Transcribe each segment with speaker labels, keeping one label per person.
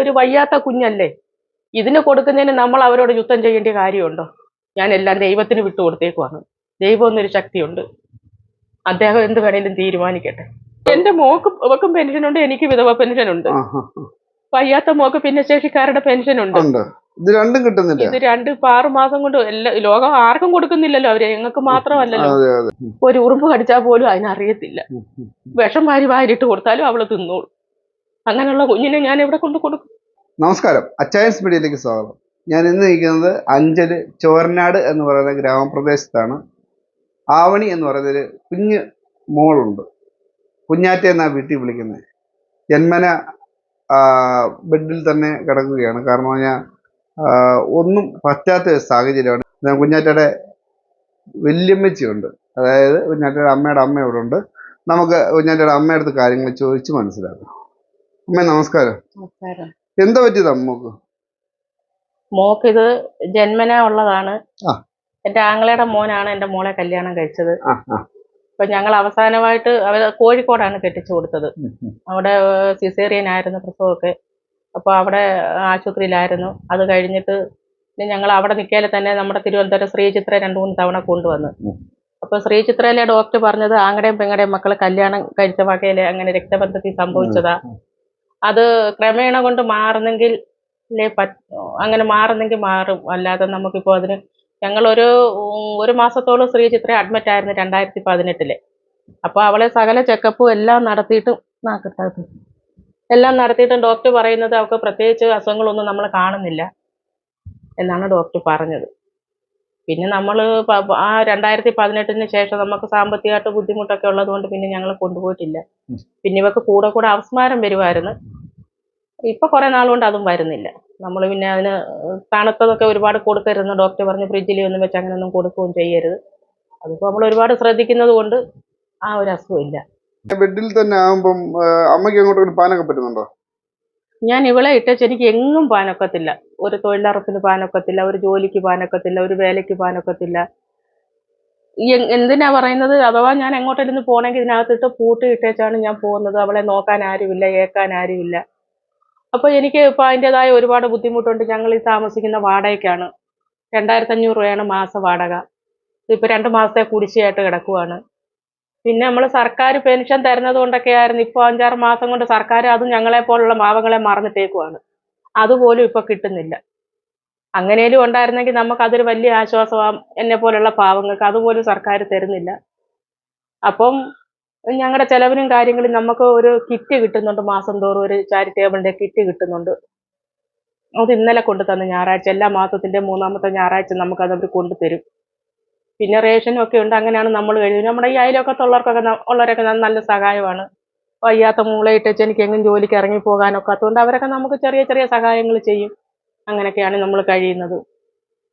Speaker 1: ഒരു വയ്യാത്ത കുഞ്ഞല്ലേ? ഇതിന് കൊടുക്കുന്നതിന് നമ്മൾ അവരോട് യുദ്ധം ചെയ്യേണ്ട കാര്യമുണ്ടോ? ഞാൻ എല്ലാം ദൈവത്തിന് വിട്ടു കൊടുത്തേക്കുവാണ്. ദൈവം എന്നൊരു ശക്തിയുണ്ട്. അദ്ദേഹം എന്ത് വേണേലും തീരുമാനിക്കട്ടെ. എന്റെ മോക്ക് അവക്കും പെൻഷനുണ്ട് എനിക്ക് വിധവ പെൻഷനുണ്ട്. വയ്യാത്ത മോക്ക് ഭിന്നശേഷിക്കാരുടെ പെൻഷനുണ്ട്
Speaker 2: ഉണ്ട്. ഇത് രണ്ടും കിട്ടുന്നില്ല.
Speaker 1: ഇത് രണ്ട് ഇപ്പൊ ആറ് മാസം കൊണ്ട് എല്ലാ ലോകം ആർക്കും കൊടുക്കുന്നില്ലല്ലോ അവർ. ഞങ്ങൾക്ക് മാത്രമല്ലല്ലോ. ഒരു ഉറുമ്പ് കടിച്ചാൽ പോലും അതിനറിയത്തില്ല. വിഷം വാരി വാരിട്ട് കൊടുത്താലും അവൾ തിന്നോളും. അങ്ങനെയുള്ള കുഞ്ഞിനെ ഞാൻ എവിടെ കൊണ്ട് കൊടുക്കും?
Speaker 2: നമസ്കാരം. അച്ചായൻസ് മീഡിയയിലേക്ക് സ്വാഗതം. ഞാൻ ഇന്ന് നിൽക്കുന്നത് അഞ്ചൽ ചോരനാട് എന്ന് പറയുന്ന ഗ്രാമപ്രദേശത്താണ്. ആവണി എന്ന് പറയുന്നൊരു കുഞ്ഞ് മോളുണ്ട്. കുഞ്ഞാറ്റ എന്നാ വീട്ടിൽ വിളിക്കുന്നത് ജന്മന ബെഡിൽ തന്നെ കിടക്കുകയാണ്. കാരണം പറഞ്ഞാൽ ഒന്നും പറ്റാത്ത ഒരു സാഹചര്യമാണ്. കുഞ്ഞാറ്റയുടെ വല്യമ്മച്ചിയുണ്ട്. അതായത് കുഞ്ഞാറ്റയുടെ അമ്മയുടെ അമ്മ ഇവിടെ ഉണ്ട് നമുക്ക് കുഞ്ഞാറ്റയുടെ അടുത്ത് കാര്യങ്ങൾ ചോദിച്ച് മനസ്സിലാക്കാം. അമ്മ നമസ്കാരം. എന്താ പറ്റിയത് അമ്മയ്ക്ക്?
Speaker 1: മോക്ക് ഇത് ജന്മന ഉള്ളതാണ്. എന്റെ ആങ്ങളയുടെ മോനാണ് എന്റെ മോളെ കല്യാണം കഴിച്ചത്. അപ്പൊ ഞങ്ങൾ അവസാനമായിട്ട് അവർ കോഴിക്കോടാണ് കെട്ടിച്ചു കൊടുത്തത്. അവിടെ സിസേറിയൻ ആയിരുന്നു പ്രസവമൊക്കെ. അപ്പൊ അവിടെ ആശുപത്രിയിലായിരുന്നു. അത് കഴിഞ്ഞിട്ട് ഞങ്ങൾ അവിടെ നിൽക്കാതെ തന്നെ നമ്മുടെ തിരുവനന്തപുരം ശ്രീചിത്ര രണ്ടു മൂന്ന് തവണ കൊണ്ടുവന്നു. അപ്പൊ ശ്രീചിത്രയിലെ ഡോക്ടർ പറഞ്ഞത് ആങ്ങളുടെയും പെങ്ങളുടെയും മക്കളെ കല്യാണം കഴിച്ച വകയിലെ അങ്ങനെ രക്തബന്ധത്തിൽ സംഭവിച്ചതാ. അത് ക്രമേണ കൊണ്ട് മാറുന്നെങ്കിൽ അങ്ങനെ മാറുന്നെങ്കിൽ മാറും. അല്ലാതെ നമുക്കിപ്പോൾ അതിന് ഞങ്ങളൊരു ഒരു മാസത്തോളം ശ്രീചിത്ര അഡ്മിറ്റ് ആയിരുന്നു രണ്ടായിരത്തി പതിനെട്ടിൽ അപ്പോൾ അവളെ സകല ചെക്കപ്പും എല്ലാം നടത്തിയിട്ടും എല്ലാം നടത്തിയിട്ടും ഡോക്ടർ പറയുന്നത് അവൾക്ക് പ്രത്യേകിച്ച് അസുഖങ്ങളൊന്നും നമ്മൾ കാണുന്നില്ല. എന്നാണ് ഡോക്ടർ പറഞ്ഞത്. പിന്നെ നമ്മൾ ആ രണ്ടായിരത്തി പതിനെട്ടിന് ശേഷം നമുക്ക് സാമ്പത്തികമായിട്ട് ബുദ്ധിമുട്ടൊക്കെ ഉള്ളത് കൊണ്ട് പിന്നെ ഞങ്ങൾ കൊണ്ടുപോയിട്ടില്ല. പിന്നെ ഇവക്ക് കൂടെ കൂടെ അവസ്മാരം വരുമായിരുന്നു ഇപ്പൊ കുറെ നാൾ കൊണ്ട് അതും വരുന്നില്ല. നമ്മൾ പിന്നെ അതിന് തണുത്തതൊക്കെ ഒരുപാട് കൊടുക്കരുതെന്ന് ഡോക്ടർ പറഞ്ഞ്. ഫ്രിഡ്ജിൽ ഒന്നും വെച്ച് അങ്ങനെയൊന്നും കൊടുക്കുകയും ചെയ്യരുത്. അതിപ്പോ നമ്മൾ ഒരുപാട് ശ്രദ്ധിക്കുന്നത് കൊണ്ട് ആ ഒരു അസുഖം ഇല്ല.
Speaker 2: ബെഡിൽ തന്നെ ആകുമ്പം അമ്മയ്ക്ക് അങ്ങോട്ട് പാനൊക്കെ പറ്റുന്നുണ്ടോ?
Speaker 1: ഞാൻ ഇവളെ ഇട്ടേച്ച് എനിക്ക് എങ്ങും പാനൊക്കത്തില്ല. ഒരു തൊഴിലുറപ്പിന് പാനൊക്കത്തില്ല ഒരു ജോലിക്ക് പാനൊക്കത്തില്ല ഒരു വേലയ്ക്ക് പാനൊക്കത്തില്ല. എന്തിനാ പറയുന്നത്? അഥവാ ഞാൻ എങ്ങോട്ടെങ്കിലും പോകണമെങ്കിൽ ഇതിനകത്തിട്ട് പൂട്ടി ഇട്ടേച്ചാണ് ഞാൻ പോകുന്നത്. അവളെ നോക്കാൻ ആരുമില്ല ഏക്കാൻ ആരുമില്ല. അപ്പൊ എനിക്ക് ഇപ്പൊ അതിന്റെതായ ഒരുപാട് ബുദ്ധിമുട്ടുണ്ട്. ഞങ്ങൾ ഈ താമസിക്കുന്ന വാടകയ്ക്കാണ്. രണ്ടായിരത്തി അഞ്ഞൂറ് രൂപയാണ് മാസ വാടക. ഇപ്പൊ രണ്ട് മാസത്തെ കുടിശ്ശിയായിട്ട് കിടക്കുവാണ്. പിന്നെ നമ്മൾ സർക്കാർ പെൻഷൻ തരുന്നത് കൊണ്ടൊക്കെ ആയിരുന്നു ഇപ്പോൾ അഞ്ചാറ് മാസം കൊണ്ട് സർക്കാർ അതും ഞങ്ങളെ പോലുള്ള പാവങ്ങളെ മറന്നിട്ടേക്കുവാണ്. അതുപോലും ഇപ്പൊ കിട്ടുന്നില്ല. അങ്ങനെയും ഉണ്ടായിരുന്നെങ്കിൽ നമുക്ക് അതൊരു വലിയ ആശ്വാസമാകും എന്നെ പോലുള്ള പാവങ്ങൾക്ക് അതുപോലും സർക്കാർ തരുന്നില്ല. അപ്പം ഞങ്ങളുടെ ചെലവിനും കാര്യങ്ങളും നമുക്ക് ഒരു കിറ്റ് കിട്ടുന്നുണ്ട് മാസം തോറും ഒരു ചാരിറ്റബിളിന്റെ കിറ്റ് കിട്ടുന്നുണ്ട്. അത് ഇന്നലെ കൊണ്ടു തന്നു ഞായറാഴ്ച എല്ലാ മാസത്തിന്റെ മൂന്നാമത്തെ ഞായറാഴ്ച നമുക്ക് അതവർ കൊണ്ടുതരും. പിന്നെ റേഷനും ഒക്കെ ഉണ്ട് അങ്ങനെയാണ് നമ്മൾ കഴിയുന്നത് നമ്മുടെ ഈ അയലൊക്കത്തുള്ളവർക്കൊക്കെ ഉള്ളവരൊക്കെ നല്ല സഹായമാണ്. വയ്യാത്ത മൂളയിട്ടേച്ച് എനിക്ക് എങ്ങും ജോലിക്ക് ഇറങ്ങി പോകാനൊക്കെ. അതുകൊണ്ട് അവരൊക്കെ നമുക്ക് ചെറിയ ചെറിയ സഹായങ്ങൾ ചെയ്യും. അങ്ങനെയൊക്കെയാണ് നമ്മൾ കഴിയുന്നത്.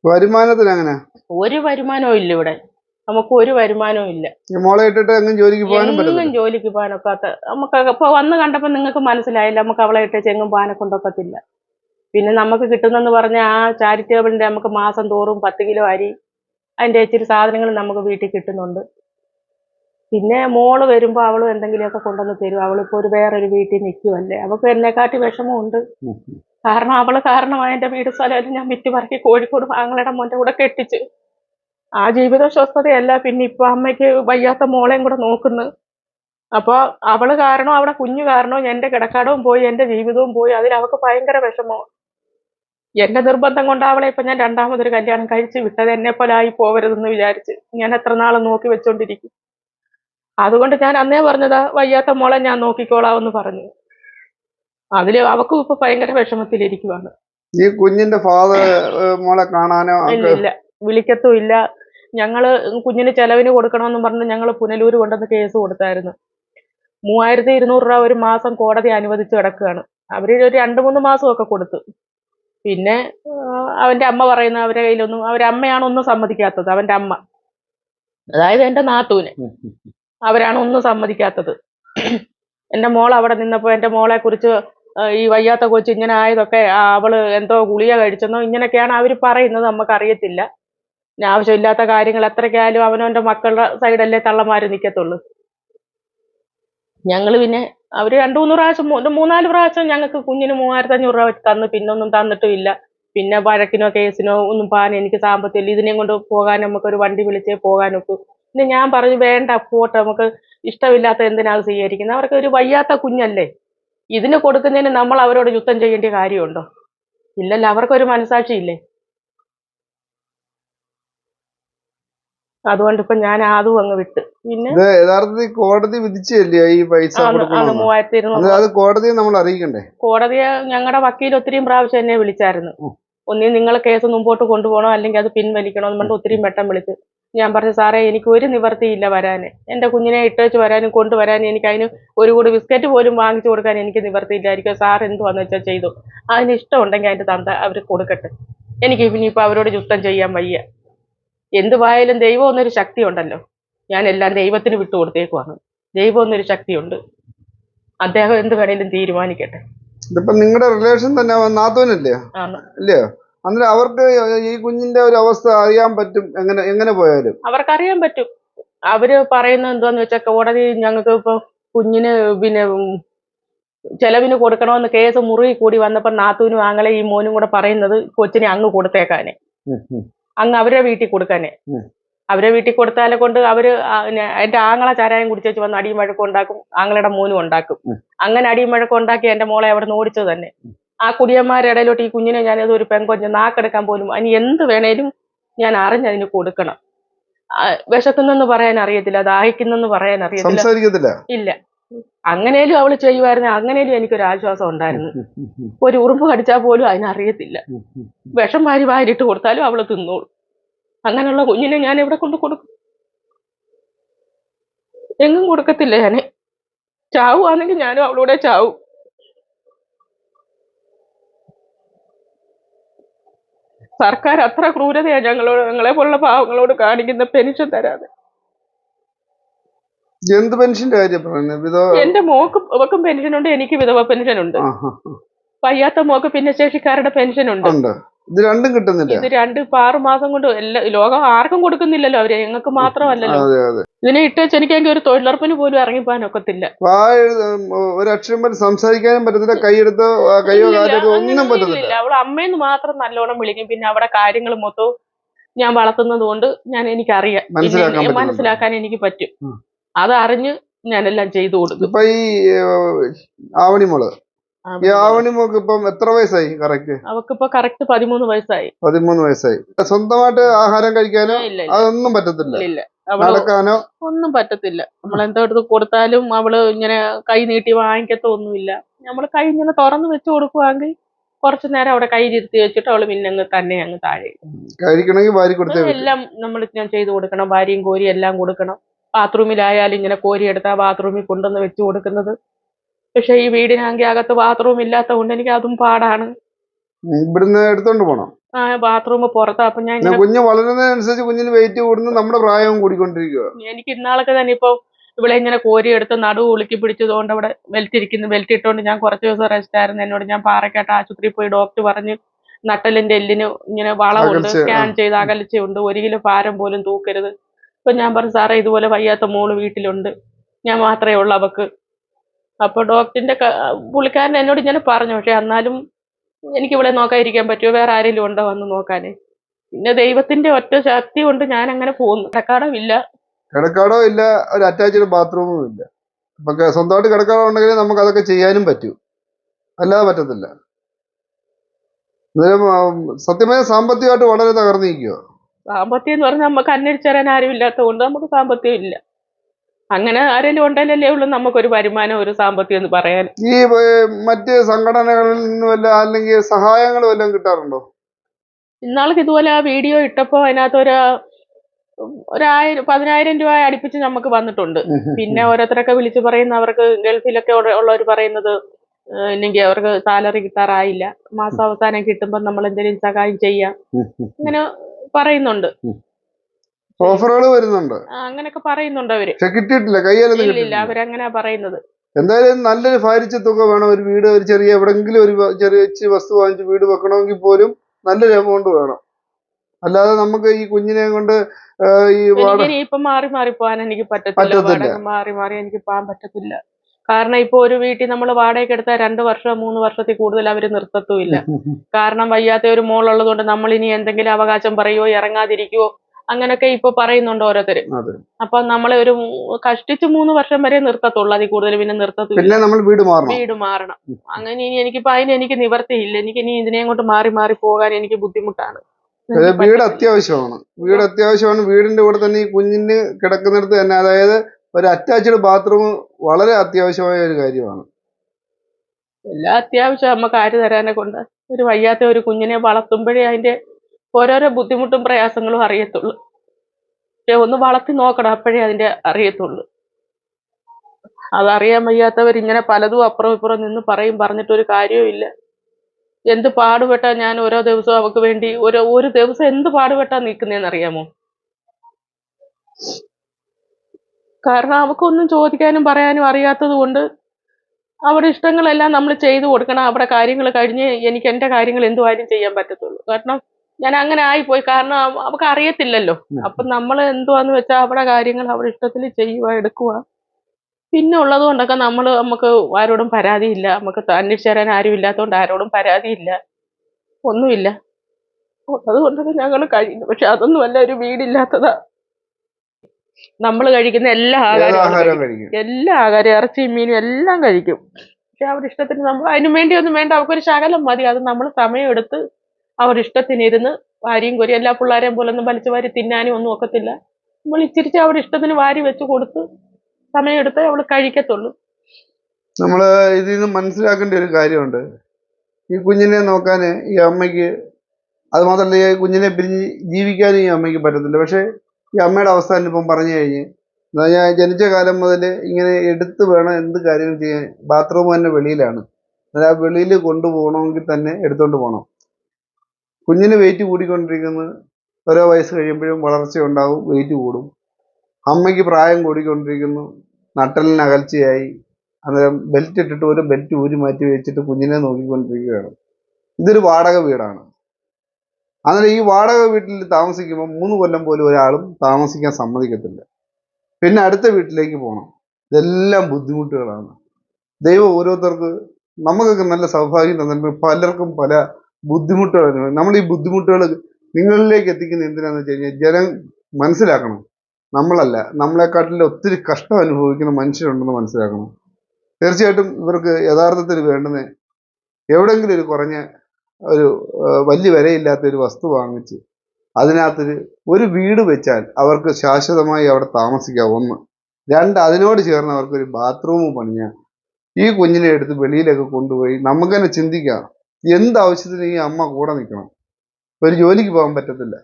Speaker 2: വരുമാനത്തിന് അങ്ങനെ
Speaker 1: ഒരു വരുമാനവും ഇല്ല ഇവിടെ. നമുക്ക് ഒരു വരുമാനവും ഇല്ല.
Speaker 2: ഈ മോളെ എങ്ങും ജോലിക്ക് പോകാനും
Speaker 1: എങ്ങും ജോലിക്ക് പോകാനൊക്കാത്ത നമുക്ക് ഇപ്പൊ വന്ന് കണ്ടപ്പോ നിങ്ങൾക്ക് മനസ്സിലായില്ല. നമുക്ക് അവളെ ഇട്ടേച്ച് എങ്ങും പോകാനെ കൊണ്ടൊക്കത്തില്ല. പിന്നെ നമുക്ക് കിട്ടുന്നെന്ന് പറഞ്ഞ ആ ചാരിറ്റബിളിന്റെ നമുക്ക് മാസം തോറും പത്ത് കിലോ അരി അതിന്റെ ഇച്ചിരി സാധനങ്ങൾ നമുക്ക് വീട്ടിൽ കിട്ടുന്നുണ്ട്. പിന്നെ മോൾ വരുമ്പോ അവൾ എന്തെങ്കിലുമൊക്കെ കൊണ്ടുവന്ന് തരും. അവളിപ്പോ ഒരു വേറൊരു വീട്ടിൽ നിൽക്കുമല്ലേ അവൾക്ക് എന്നെക്കാട്ടി വിഷമമുണ്ട്.
Speaker 2: ഉണ്ട്
Speaker 1: കാരണം അവൾ കാരണമായ എന്റെ വീട് സ്ഥലം ഞാൻ വിറ്റ് പറക്കി കോഴിക്കോട് ആങ്ങളുടെ മോന്റെ കൂടെ കെട്ടിച്ച്. ആ ജീവിത സ്വസ്ഥതയല്ല പിന്നെ ഇപ്പൊ അമ്മയ്ക്ക് വയ്യാത്ത മോളെയും കൂടെ നോക്കുന്നു. അപ്പോൾ അവൾ കാരണം അവിടെ കുഞ്ഞു കാരണവും എന്റെ കിടക്കാടവും പോയി എന്റെ ജീവിതവും പോയി അതിൽ അവൾക്ക് ഭയങ്കര വിഷമവും എന്റെ നിർബന്ധം കൊണ്ട് അവളെ ഇപ്പൊ ഞാൻ രണ്ടാമതൊരു കല്യാണം കഴിച്ച് വിട്ടത് എന്നെ പോലെ ആയി പോവരുതെന്ന് വിചാരിച്ച് ഞാൻ എത്ര നാളെ നോക്കി വെച്ചോണ്ടിരിക്കും. അതുകൊണ്ട് ഞാൻ അന്നേ പറഞ്ഞതാ വയ്യാത്ത മോളെ ഞാൻ നോക്കിക്കോളാമെന്ന് പറഞ്ഞു. അതിൽ അവക്കും ഇപ്പൊ ഭയങ്കര വിഷമത്തിലിരിക്കുവാണ്.
Speaker 2: ഈ കുഞ്ഞിന്റെ ഫാദർ മോളെ കാണാനോ
Speaker 1: ഇല്ല വിളിക്കത്തും ഇല്ല. ഞങ്ങൾ കുഞ്ഞിന് ചെലവിന് കൊടുക്കണമെന്ന് പറഞ്ഞ് ഞങ്ങൾ പുനലൂര് കൊണ്ടുവന്ന് കേസ് കൊടുത്തായിരുന്നു. മൂവായിരത്തി ഇരുന്നൂറ് രൂപ ഒരു മാസം കോടതി അനുവദിച്ച് കിടക്കുകയാണ്. അവർ ഒരു രണ്ട് മൂന്ന് മാസമൊക്കെ കൊടുത്തു. പിന്നെ അവന്റെ അമ്മ പറയുന്ന അവരെ കയ്യിലൊന്നും അവരെ അമ്മയാണ് ഒന്നും സമ്മതിക്കാത്തത് അവന്റെ അമ്മ. അതായത് എന്റെ നാത്തൂന്. അവരാണ് ഒന്നും സമ്മതിക്കാത്തത്. എന്റെ മോൾ അവിടെ നിന്നപ്പോ എന്റെ മോളെ കുറിച്ച് ഈ വയ്യാത്ത കൊച്ച് ഇങ്ങനെ ആയതൊക്കെ അവൾ എന്തോ ഗുളിക കഴിച്ചെന്നോ ഇങ്ങനെയൊക്കെയാണ് അവർ പറയുന്നത് നമുക്ക് അറിയത്തില്ല ആവശ്യമില്ലാത്ത കാര്യങ്ങൾ എത്രയ്ക്കായാലും അവനവന്റെ മക്കളുടെ സൈഡല്ലേ തള്ളമാര് നിൽക്കത്തുള്ളൂ ഞങ്ങൾ പിന്നെ അവർ രണ്ടു മൂന്ന് പ്രാവശ്യം മൂന്നാൽ പ്രാവശ്യം ഞങ്ങൾക്ക് കുഞ്ഞിന് മൂവായിരത്തി അഞ്ഞൂറ് രൂപ വെച്ച് തന്നു. തന്നിട്ടും ഇല്ല പിന്നെ വഴക്കിനോ കേസിനോ ഒന്നും പോകാൻ എനിക്ക് സാമ്പത്തികം ഇതിനെയും കൊണ്ട് പോകാൻ നമുക്കൊരു വണ്ടി വിളിച്ചേ പോകാനൊക്കെ പിന്നെ ഞാൻ പറഞ്ഞു വേണ്ട പോട്ടെ. നമുക്ക് ഇഷ്ടമില്ലാത്ത എന്തിനാ അത് സ്വീകരിക്കുന്നത്? അവർക്ക് ഒരു വയ്യാത്ത കുഞ്ഞല്ലേ. ഇതിന് കൊടുക്കുന്നതിന് നമ്മൾ അവരോട് യുദ്ധം ചെയ്യേണ്ട കാര്യമുണ്ടോ? ഇല്ലല്ലോ അവർക്കൊരു മനസാക്ഷി ഇല്ലേ അതുകൊണ്ട് ഞാൻ അതും അങ്ങ് വിട്ട്. പിന്നെ?
Speaker 2: ഇത് യഥാർത്ഥത്തിൽ കോടതി വിധിച്ചല്ലേ ഈ പൈസ
Speaker 1: മൂവായിരത്തി ഇരുന്നൂറ്
Speaker 2: അത് കോടതിയെ നമ്മൾ അറിയിക്കണ്ടേ?
Speaker 1: കോടതിയെ ഞങ്ങളുടെ വക്കീൽ ഒത്തിരിയും പ്രാവശ്യം എന്നെ വിളിച്ചായിരുന്നു. ഒന്നി നിങ്ങൾ കേസ് മുമ്പോട്ട് കൊണ്ടുപോകണോ അല്ലെങ്കിൽ അത് പിൻവലിക്കണോ എന്ന് പറഞ്ഞിട്ട് ഒത്തിരിയും വട്ടം വിളിച്ചു ഞാൻ പറഞ്ഞു സാറേ എനിക്ക് ഒരു നിവർത്തിയില്ല വരാന്. എന്റെ കുഞ്ഞിനെ ഇട്ടേച്ച് വരാനും കൊണ്ടുവരാനും എനിക്ക് അതിന് ഒരു കൂടി ബിസ്ക്കറ്റ് പോലും വാങ്ങിച്ചു കൊടുക്കാൻ എനിക്ക് നിവർത്തിയില്ലായിരിക്കും. സാർ എന്ത് വന്നു വെച്ചാൽ ചെയ്തു? അതിന് ഇഷ്ടമുണ്ടെങ്കിൽ അതിന്റെ തന്ത അവർ കൊടുക്കട്ടെ. എനിക്ക് ഇനിയിപ്പോൾ അവരോട് യുദ്ധം ചെയ്യാൻ വയ്യ. എന്തുവായാലും ദൈവം എന്നൊരു ശക്തി ഉണ്ടല്ലോ ഞാൻ എല്ലാം ദൈവത്തിന് വിട്ടു കൊടുത്തേക്കുവാണ്. ദൈവം എന്നൊരു ശക്തിയുണ്ട്. അദ്ദേഹം എന്ത് വേണേലും തീരുമാനിക്കട്ടെ.
Speaker 2: ഇതിപ്പോ നിങ്ങളുടെ റിലേഷൻ തന്നെ നാത്തോനല്ലേ? അല്ലേ? അന്നേരം അവർക്ക് ഈ കുഞ്ഞിന്റെ ഒരു അവസ്ഥ അറിയാൻ പറ്റും. എങ്ങനെ എങ്ങനെ പോയാലും.
Speaker 1: അവർക്കറിയാൻ പറ്റും. അവർ പറയുന്നത് എന്താന്ന് വെച്ചാൽ കോടതി ഞങ്ങൾക്ക് ഇപ്പൊ കുഞ്ഞിന് പിന്നെ ചെലവിന് കൊടുക്കണമെന്ന് കേസ് മുറുകി കൂടി വന്നപ്പോ നാത്തൂനും ആങ്ങളെ ഈ മോനും കൂടെ പറയുന്നത് കൊച്ചിനെ അങ്ങ് കൊടുത്തേക്കാനെ. അങ്ങ് അവരെ വീട്ടിൽ കൊടുക്കാനെ. അവരെ വീട്ടിൽ കൊടുത്താലെ കൊണ്ട് അവർ എന്റെ ആങ്ങളെ ചാരായം കുടിച്ചേച്ച് വന്ന് അടിയും വഴക്കം ഉണ്ടാക്കും ആങ്ങളയുടെ മോനും ഉണ്ടാക്കും. അങ്ങനെ അടിയും വഴക്കം ഉണ്ടാക്കി എന്റെ മോളെ അവിടെ നിന്ന് ഓടിച്ചത് തന്നെ. ആ കുടിയന്മാരുടെ ഇടയിലോട്ട് ഈ കുഞ്ഞിനെ ഞാൻ ഒരു പെങ്കൊഞ്ഞ് നാക്കെടുക്കാൻ പോലും അതിന് എന്ത് വേണേലും ഞാൻ അറിഞ്ഞതിന് കൊടുക്കണം. വിശക്കുന്നെന്ന് പറയാൻ അറിയത്തില്ല ദാഹിക്കുന്നെന്ന് പറയാൻ അറിയത്തില്ല. ഇല്ല. അങ്ങനേലും അവൾ ചെയ്യുമായിരുന്നു അങ്ങനേലും എനിക്കൊരു ആശ്വാസം ഉണ്ടായിരുന്നു. ഒരു ഉറുമ്പ് കടിച്ചാൽ പോലും അതിനറിയത്തില്ല. വിഷം വാരി വാരിട്ട് കൊടുത്താലും അവൾ തിന്നോളും. അങ്ങനെയുള്ള കുഞ്ഞിനെ ഞാൻ എവിടെ കൊണ്ട് കൊടുക്കും? എങ്ങും കൊടുക്കത്തില്ല ഞാൻ. ചാവുവാണെങ്കിൽ ഞാനും അവളൂടെ ചാവും. സർക്കാർ അത്ര ക്രൂരതയാണ് ഞങ്ങളോട് ഞങ്ങളെ പോലുള്ള പാവങ്ങളോട് കാണിക്കുന്ന പെൻഷൻ തരാതെ.
Speaker 2: എന്ത് പെൻഷന്റെ കാര്യം പറയുന്നത്
Speaker 1: എന്റെ മോക്കും അവക്കും പെൻഷനുണ്ട് എനിക്ക് വിധവ
Speaker 2: പെൻഷൻ ഉണ്ട്.
Speaker 1: വയ്യാത്ത മോക്ക് ഭിന്നശേഷിക്കാരുടെ പെൻഷനുണ്ട്.
Speaker 2: ഉണ്ട്. ഇത് രണ്ടും കിട്ടുന്നില്ല?
Speaker 1: ഇത് രണ്ട് ഇപ്പൊ ആറ് മാസം കൊണ്ട് എല്ലാ ലോകം ആർക്കും കൊടുക്കുന്നില്ലല്ലോ അവർ. ഞങ്ങൾക്ക് മാത്രമല്ലല്ലോ.
Speaker 2: അതെ അതെ.
Speaker 1: ഇതിനെ ഇട്ടേച്ച് എനിക്കെങ്കിൽ ഒരു തൊഴിലുറപ്പിന് പോലും ഇറങ്ങിപ്പോകാൻ ഒക്കത്തില്ല.
Speaker 2: വായ എഴുത- ഒരു അക്ഷരം പോലും സംസാരിക്കാനും പറ്റത്തില്ല. കൈയെടുത്ത് കൈയോ ഒന്നും പറ്റത്തില്ല.
Speaker 1: അവൾ അമ്മയെന്ന് മാത്രം നല്ലോണം വിളിക്കും. പിന്നെ അവിടെ കാര്യങ്ങൾ മൊത്തവും ഞാൻ വളർത്തുന്നത് കൊണ്ട് ഞാൻ എനിക്ക്
Speaker 2: അറിയാം
Speaker 1: മനസ്സിലാക്കാൻ എനിക്ക് പറ്റും. അത് അറിഞ്ഞ് ഞാനെല്ലാം ചെയ്തു കൊടുക്കും.
Speaker 2: ഇപ്പൊ ഈ ആവണിമോൾ മോക്ക് ഇപ്പം എത്ര വയസ്സായി കറക്റ്റ്
Speaker 1: അവക്കിപ്പോ കറക്റ്റ് പതിമൂന്ന് വയസ്സായി.
Speaker 2: പതിമൂന്ന് വയസ്സായി. സ്വന്തമായിട്ട് ആഹാരം കഴിക്കാനോ? അതൊന്നും പറ്റത്തില്ല. നടക്കാനോ?
Speaker 1: ഒന്നും പറ്റത്തില്ല. നമ്മൾ എന്തോ കൊടുത്താലും അവൾ ഇങ്ങനെ കൈ നീട്ടി വാങ്ങിക്കത്തൊന്നുമില്ല. നമ്മൾ കൈ ഇങ്ങനെ തുറന്ന് വെച്ച് കൊടുക്കുവാണെങ്കിൽ കുറച്ചു നേരം അവിടെ കൈ ഇരുത്തി വെച്ചിട്ട് അവൾ പിന്നെ തന്നെ അങ്ങ് താഴെ.
Speaker 2: കഴിക്കണമെങ്കിൽ വാരി കൊടുത്തേ
Speaker 1: എല്ലാം നമ്മൾ ഞാൻ ചെയ്തു കൊടുക്കണം. ഭാര്യയും കോരിയും എല്ലാം കൊടുക്കണം. ബാത്റൂമിലായാലും ഇങ്ങനെ കോരി എടുത്താൽ ബാത്റൂമിൽ കൊണ്ടുവന്ന് വെച്ച് കൊടുക്കുന്നത് പക്ഷെ ഈ വീടിനാണെങ്കിൽ അകത്ത് ബാത്റൂം ഇല്ലാത്ത കൊണ്ട് എനിക്ക് അതും പാടാണ്.
Speaker 2: ഇവിടുന്ന് എടുത്തോണ്ട് പോണം.
Speaker 1: ആ ബാത്റൂം പുറത്താ. അപ്പൊ ഞാൻ
Speaker 2: കുഞ്ഞ് വളരുന്നതിനനുസരിച്ച് കുഞ്ഞിന് വെയിറ്റ് കൂടുന്നു നമ്മുടെ പ്രായവും കൂടിക്കൊണ്ടിരിക്കുക
Speaker 1: എനിക്ക് ഇന്നാളൊക്കെ തന്നെ ഇപ്പൊ ഇവിടെ ഇങ്ങനെ കോരിയെടുത്ത് നടു ഉളുക്കി പിടിച്ചതുകൊണ്ട് അവിടെ ബെൽറ്റ് വെൽറ്റിട്ടുകൊണ്ട് ഞാൻ കുറച്ച് ദിവസം റെസ്റ്റ് ആയിരുന്നു. എന്നോട് ഞാൻ പാറക്കാട്ട് ആശുപത്രിയിൽ പോയി ഡോക്ടർ പറഞ്ഞു നട്ടലിന്റെ എല്ലിന് ഇങ്ങനെ വളവുണ്ട്
Speaker 2: അകൽച്ച,
Speaker 1: സ്കാൻ ചെയ്ത് അകലിച്ചുണ്ട് ഒരു കിലോ ഭാരം പോലും തൂക്കരുത്. ഇപ്പൊ ഞാൻ പറഞ്ഞു സാറേ ഇതുപോലെ വയ്യാത്ത മോൾ വീട്ടിലുണ്ട്. ഞാൻ മാത്രമേ ഉള്ളൂ അവക്ക്. അപ്പൊ ഡോക്ടറിന്റെ പുള്ളിക്കാരൻ എന്നോട് ഇങ്ങനെ പറഞ്ഞു പക്ഷെ എന്നാലും എനിക്ക് ഇവിടെ നോക്കാതിരിക്കാൻ പറ്റുമോ? വേറെ ആരെങ്കിലും ഉണ്ടോ വന്ന് നോക്കാനേ? പിന്നെ ദൈവത്തിന്റെ ഒറ്റ ശക്തി കൊണ്ട് ഞാൻ അങ്ങനെ പോകുന്നു കടക്കാടമില്ല
Speaker 2: കിടക്കാടോ ഇല്ല ഒരു അറ്റാച്ച്ഡ് ബാത്റൂമും ഇല്ല. സ്വന്തമായിട്ട് കിടക്കാടോ ഉണ്ടെങ്കിൽ നമുക്ക് അതൊക്കെ ചെയ്യാനും പറ്റൂ. അല്ലാതെ പറ്റത്തില്ല. സത്യമായ സാമ്പത്തികമായിട്ട് വളരെ തകർന്നിരിക്കുവോ.
Speaker 1: സാമ്പത്തികം എന്ന് പറഞ്ഞാൽ നമുക്ക് അന്വേഷിച്ചറിയാൻ ആരും ഇല്ലാത്തത് കൊണ്ട് നമുക്ക് സാമ്പത്തികം ഇല്ല. അങ്ങനെ ആരെങ്കിലും ഉണ്ടെങ്കിലല്ലേ ഉള്ളൂ നമുക്കൊരു വരുമാനം ഒരു സാമ്പത്തികം എന്ന് പറയാൻ.
Speaker 2: ഈ മറ്റ് സംഘടനകളിൽ നിന്ന് വല്ല അല്ലെങ്കിൽ സഹായങ്ങൾ വല്ലതും കിട്ടാറുണ്ടോ?
Speaker 1: ഇന്നാൾക്ക് ഇതുപോലെ ആ വീഡിയോ ഇട്ടപ്പോൾ അതിനകത്ത് ഒരു ഒരായിരം പതിനായിരം രൂപ അടുപ്പിച്ച് നമുക്ക് വന്നിട്ടുണ്ട്. പിന്നെ ഓരോരുത്തരൊക്കെ വിളിച്ച് പറയുന്ന അവർക്ക് ഗൾഫിലൊക്കെ ഉള്ളവർ പറയുന്നത് ഇല്ലെങ്കിൽ അവർക്ക് സാലറി കിട്ടാറായില്ല. മാസാവസാനം കിട്ടുമ്പോൾ നമ്മൾ എന്തെങ്കിലും സഹായം ചെയ്യാം. ഇങ്ങനെ പറയുന്നുണ്ട്.
Speaker 2: ഓഫറുകൾ വരുന്നുണ്ട്.
Speaker 1: അങ്ങനെയൊക്കെ പറയുന്നുണ്ട്
Speaker 2: അവർ. കിട്ടിയിട്ടില്ല കയ്യിലൊന്നും
Speaker 1: അവരങ്ങനെ പറയുന്നത്.
Speaker 2: എന്തായാലും നല്ലൊരു ഭാരിച്ച തുക വേണം. ഒരു വീട് ഒരു ചെറിയ എവിടെങ്കിലും ഒരു ചെറിയ വസ്തു വാങ്ങിച്ച് വീട് വെക്കണമെങ്കിൽ പോലും നല്ലൊരു എമൗണ്ട് വേണം. അല്ലാതെ നമുക്ക് ഈ കുഞ്ഞിനെ കൊണ്ട് ഈ
Speaker 1: ഇപ്പൊ മാറി മാറി പോകാൻ എനിക്ക് പറ്റത്തില്ല.
Speaker 2: പറ്റത്തില്ല.
Speaker 1: മാറി മാറി എനിക്ക് പോകാൻ പറ്റത്തില്ല. കാരണം ഇപ്പൊ ഒരു വീട്ടിൽ നമ്മൾ വാടകയ്ക്ക് എടുത്താൽ രണ്ട് വർഷം മൂന്ന് വർഷത്തിൽ കൂടുതൽ അവർ നിർത്തത്തുമില്ല. കാരണം വയ്യാത്ത ഒരു മോളുള്ളത് കൊണ്ട് നമ്മൾ ഇനി എന്തെങ്കിലും അവകാശം പറയുവോ ഇറങ്ങാതിരിക്കുവോ? അങ്ങനൊക്കെ ഇപ്പൊ പറയുന്നുണ്ട് ഓരോരുത്തര്. അപ്പൊ നമ്മളെ ഒരു കഷ്ടിച്ച് മൂന്ന് വർഷം വരെ നിർത്തത്തുള്ളൂ അതിൽ കൂടുതൽ പിന്നെ നിർത്തത്തില്ല.
Speaker 2: പിന്നെ നമ്മൾ വീട് മാറണം.
Speaker 1: വീട് മാറണം. അങ്ങനെ ഇനി എനിക്കിപ്പോ അതിന് എനിക്ക് നിവർത്തിയില്ല. എനിക്ക് ഇനി ഇതിനെയും കൊണ്ട് മാറി മാറി പോകാൻ എനിക്ക് ബുദ്ധിമുട്ടാണ്.
Speaker 2: വീട് അത്യാവശ്യമാണ്. വീട് അത്യാവശ്യമാണ്. വീടിന്റെ കൂടെ തന്നെ ഈ കുഞ്ഞിന് കിടക്കുന്നിടത്ത് തന്നെ അതായത് ഒരു അറ്റാച്ച്ഡ് ബാത്റൂം വളരെ അത്യാവശ്യമായ ഒരു കാര്യമാണ്.
Speaker 1: എല്ലാ അത്യാവശ്യം നമുക്ക് ആര് തരാനെ കൊണ്ട്? ഒരു വയ്യാത്ത ഒരു കുഞ്ഞിനെ വളർത്തുമ്പോഴേ അതിന്റെ ഓരോരോ ബുദ്ധിമുട്ടും പ്രയാസങ്ങളും അറിയത്തുള്ളൂ. പക്ഷെ ഒന്ന് വളർത്തി നോക്കണം അപ്പോഴേ അതിന്റെ അറിയത്തുള്ളൂ. അതറിയാൻ വയ്യാത്തവർ ഇങ്ങനെ പലതും അപ്പുറം ഇപ്പുറം നിന്ന് പറയും പറഞ്ഞിട്ട് ഒരു കാര്യവും ഇല്ല. എന്ത് പാടുപെട്ടാ ഞാൻ ഓരോ ദിവസവും അവക്ക് വേണ്ടി ഓരോ ഒരു ദിവസം എന്ത് പാടുപെട്ടാ നിൽക്കുന്നതെന്ന് അറിയാമോ കാരണം അവക്കൊന്നും ചോദിക്കാനും പറയാനും അറിയാത്തത് കൊണ്ട് അവിടെ ഇഷ്ടങ്ങളെല്ലാം നമ്മൾ ചെയ്തു കൊടുക്കണം. അവിടെ കാര്യങ്ങൾ കഴിഞ്ഞ് എനിക്ക് എന്റെ കാര്യങ്ങൾ എന്തുവായാലും ചെയ്യാൻ പറ്റത്തുള്ളൂ. കാരണം ഞാൻ അങ്ങനെ ആയിപ്പോയി. കാരണം അവ- അവക്ക് അറിയത്തില്ലല്ലോ അപ്പൊ നമ്മൾ എന്തുവാന്ന് വെച്ചാൽ അവിടെ കാര്യങ്ങൾ അവിടെ ഇഷ്ടത്തിൽ ചെയ്യുക എടുക്കുക പിന്നെ ഉള്ളത് കൊണ്ടൊക്കെ നമ്മൾ നമുക്ക് ആരോടും പരാതിയില്ല. നമുക്ക് അന്വേഷിച്ചു തരാൻ ആരും ഇല്ലാത്തതുകൊണ്ട് ആരോടും പരാതിയില്ല. ഒന്നുമില്ല. ഉള്ളത് കൊണ്ടൊക്കെ ഞങ്ങൾ കഴിയുന്നു. പക്ഷെ അതൊന്നും അല്ല ഒരു വീടില്ലാത്തതാ. നമ്മൾ കഴിക്കുന്ന എല്ലാ ആഹാരവും എല്ലാ ആഹാരം ഇറച്ചിയും മീനും എല്ലാം കഴിക്കും. പക്ഷെ അവരുടെ ഇഷ്ടത്തിന് നമ്മൾ അതിനു വേണ്ടി ഒന്നും വേണ്ട. അവർക്കൊരു ശകലം മതി. അത് നമ്മൾ സമയമെടുത്ത് ഇരുന്ന് വാരിയും കൊരി എല്ലാ പിള്ളേരെയും പോലെ ഒന്നും വലിച്ചു വാരി തിന്നാനും ഒന്നും ഒക്കത്തില്ല. നമ്മൾ ഇച്ചിരിച്ച് അവരുടെ ഇഷ്ടത്തിന് വാരി വെച്ച് കൊടുത്ത് സമയമെടുത്ത് അവൾ കഴിക്കത്തുള്ളൂ.
Speaker 2: നമ്മൾ ഇതിൽ നിന്ന് മനസ്സിലാക്കേണ്ട ഒരു കാര്യമുണ്ട്. ഈ കുഞ്ഞിനെ നോക്കാൻ ഈ അമ്മയ്ക്ക് അത് മാത്രമല്ല ഈ കുഞ്ഞിനെ പിരിഞ്ഞ് ജീവിക്കാനും ഈ അമ്മയ്ക്ക് പറ്റത്തില്ല. പക്ഷേ ഈ അമ്മയുടെ അവസ്ഥ ഇപ്പം പറഞ്ഞു കഴിഞ്ഞ് ഞാൻ ജനിച്ച കാലം മുതൽ ഇങ്ങനെ എടുത്ത് വേണം എന്ത് കാര്യങ്ങൾ ചെയ്യാൻ. ബാത്റൂം തന്നെ വെളിയിലാണ്. എന്നാൽ ആ വെളിയിൽ കൊണ്ടുപോകണമെങ്കിൽ തന്നെ എടുത്തോണ്ട് പോകണം കുഞ്ഞിന് വെയിറ്റ് കൂടിക്കൊണ്ടിരിക്കുന്നു ഓരോ വയസ്സ് കഴിയുമ്പോഴും വളർച്ച ഉണ്ടാവും വെയിറ്റ് കൂടും. അമ്മയ്ക്ക് പ്രായം കൂടിക്കൊണ്ടിരിക്കുന്നു നട്ടലിന് അകൽച്ചയായി. അന്നേരം ബെൽറ്റ് ഇട്ടിട്ട് ഒരു ബെൽറ്റ് ഊരി മാറ്റി വെച്ചിട്ട് കുഞ്ഞിനെ നോക്കിക്കൊണ്ടിരിക്കുകയാണ്. ഇതൊരു വാടക വീടാണ്. അന്നേരം ഈ വാടക വീട്ടിൽ താമസിക്കുമ്പോൾ മൂന്ന് കൊല്ലം പോലും ഒരാളും താമസിക്കാൻ സമ്മതിക്കത്തില്ല. പിന്നെ അടുത്ത വീട്ടിലേക്ക് പോകണം ഇതെല്ലാം ബുദ്ധിമുട്ടുകളാണ്. ദൈവം ഓരോരുത്തർക്ക് നമുക്കൊക്കെ നല്ല സൗഭാഗ്യം തന്നിട്ടുണ്ട്. പലർക്കും പല ബുദ്ധിമുട്ടുകൾ നമ്മൾ ഈ ബുദ്ധിമുട്ടുകൾ നിങ്ങളിലേക്ക് എത്തിക്കുന്ന എന്തിനാന്ന് വെച്ച് കഴിഞ്ഞാൽ ജനം മനസ്സിലാക്കണം. നമ്മളല്ല. നമ്മളെക്കാട്ടിൽ ഒത്തിരി കഷ്ടം അനുഭവിക്കുന്ന മനുഷ്യരുണ്ടെന്ന് മനസ്സിലാക്കണം. തീർച്ചയായിട്ടും ഇവർക്ക് യഥാർത്ഥത്തിൽ വേണ്ടുന്ന എവിടെങ്കിലും ഒരു കുറഞ്ഞ ഒരു വലിയ വിലയില്ലാത്ത ഒരു വസ്തു വാങ്ങിച്ച് അതിനകത്തൊരു ഒരു വീട് വെച്ചാൽ അവർക്ക് ശാശ്വതമായി അവിടെ താമസിക്കാം ഒന്ന് രണ്ട് അതിനോട് ചേർന്ന് അവർക്കൊരു ബാത്റൂം പണിയാം ഈ കുഞ്ഞിനെ എടുത്ത് വെളിയിലൊക്കെ കൊണ്ടുപോയി നമുക്ക് തന്നെ ചിന്തിക്കാം. എന്ത് ആവശ്യത്തിന് ഈ അമ്മ കൂടെ നിൽക്കണം? ഒരു ജോലിക്ക് പോകാൻ പറ്റത്തില്ല.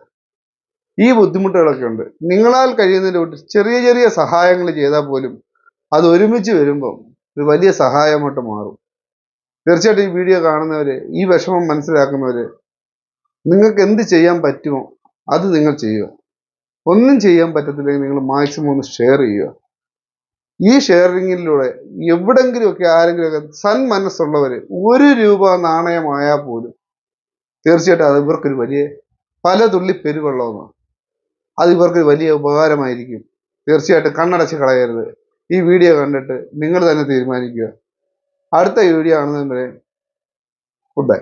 Speaker 2: ഈ ബുദ്ധിമുട്ടുകളൊക്കെ ഉണ്ട് നിങ്ങളാൽ കഴിയുന്നതിന്റെ ചെറിയ ചെറിയ സഹായങ്ങൾ ചെയ്താൽ പോലും അത് ഒരുമിച്ച് വരുമ്പം ഒരു വലിയ സഹായമായിട്ട് മാറും. തീർച്ചയായിട്ടും ഈ വീഡിയോ കാണുന്നവർ ഈ വിഷമം മനസ്സിലാക്കുന്നവർ നിങ്ങൾക്ക് എന്ത് ചെയ്യാൻ പറ്റുമോ അത് നിങ്ങൾ ചെയ്യുക. ഒന്നും ചെയ്യാൻ പറ്റത്തില്ലെങ്കിൽ നിങ്ങൾ മാക്സിമം ഒന്ന് ഷെയർ ചെയ്യുക. ഈ ഷെയറിങ്ങിലൂടെ എവിടെങ്കിലുമൊക്കെ ആരെങ്കിലുമൊക്കെ സന്മനസ്സുള്ളവര് ഒരു രൂപ നാണയമായാൽ പോലും തീർച്ചയായിട്ടും അത് ഇവർക്കൊരു വലിയ പല തുള്ളി പെരുവെള്ളമാണ്. അത് ഇവർക്കൊരു വലിയ ഉപകാരമായിരിക്കും. തീർച്ചയായിട്ടും കണ്ണടച്ച് കളയരുത്. ഈ വീഡിയോ കണ്ടിട്ട് നിങ്ങൾ തന്നെ തീരുമാനിക്കുക. അടുത്ത വീഡിയോ കാണുന്നതുവരെ ഗുഡ് ബൈ.